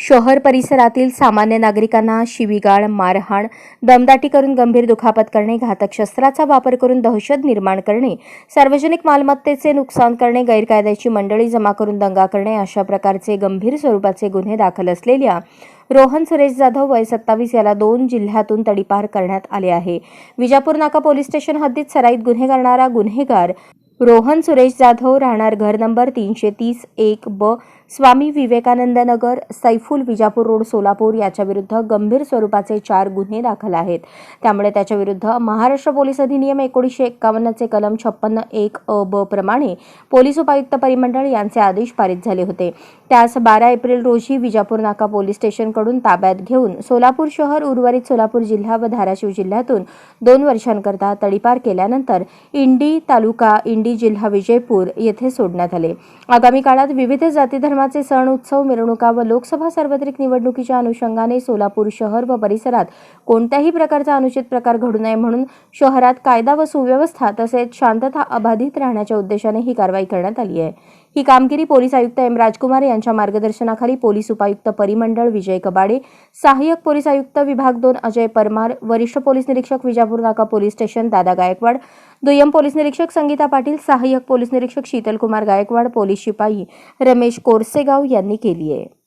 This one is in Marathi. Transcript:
शहर परिसरातील सामान्य नागरिकांना शिवीगाळ मारहाण दमदाटी करून गंभीर दुखापत करणे घातक शस्त्राचा वापर करून दहशत निर्माण करणे सार्वजनिक मालमत्तेचे नुकसान करणे गैरकायद्याची मंडळी जमा करून दंगा करणे अशा प्रकारचे गंभीर स्वरूपाचे गुन्हे दाखल असलेल्या रोहन सुरेश जाधव वय सत्तावीस याला दोन जिल्ह्यातून तडीपार करण्यात आले आहे. विजापूर नाका पोलीस स्टेशन हद्दीत सराईत गुन्हे करणारा गुन्हेगार रोहन सुरेश जाधव राहणार घर नंबर तीनशे तीस एक ब स्वामी विवेकानंद नगर सैफुल विजापूर रोड सोलापूर. याच्या विरुद्ध गंभीर स्वरूपाचे चार गुन्हे दाखल आहेत. त्यामुळे त्याच्या विरुद्ध महाराष्ट्र पोलीस अधिनियम एकोणीसशे एक्कावन्नचे कलम छप्पन्न एक अ ब प्रमाणे पोलीस उपायुक्त परिमंडळ यांचे आदेश पारित झाले होते. त्यास बारा एप्रिल रोजी विजापूर नाका पोलीस स्टेशनकडून ताब्यात घेऊन सोलापूर शहर उर्वरित सोलापूर जिल्हा व धाराशिव जिल्ह्यातून दोन वर्षांकरता तडीपार केल्यानंतर इंडी तालुका इंडी जिल्हा विजयपूर येथे सोडण्यात आले. आगामी काळात विविध जाती धर्माचे सण उत्सव मिरवणुका व लोकसभा सार्वत्रिक निवडणुकीच्या अनुषंगाने सोलापूर शहर व परिसरात कोणत्याही प्रकारचा अनुचित प्रकार घडू नये म्हणून शहरात कायदा व सुव्यवस्था तसेच शांतता अबाधित राहण्याच्या उद्देशाने ही कारवाई करण्यात आली आहे. ही कामगिरी पोलीस आयुक्त एम. राजकुमार यांच्या मार्गदर्शनाखाली पोलीस उपायुक्त परिमंडळ विजय कबाडे सहाय्यक पोलीस आयुक्त विभाग दोन अजय परमार वरिष्ठ पोलीस निरीक्षक विजापूर नाका पोलीस स्टेशन दादा गायकवाड दुय्यम पोलीस निरीक्षक संगीता पाटील सहाय्यक पोलीस निरीक्षक शीतलकुमार गायकवाड पोलीस शिपाई रमेश कोरसेगाव यांनी केली आहे.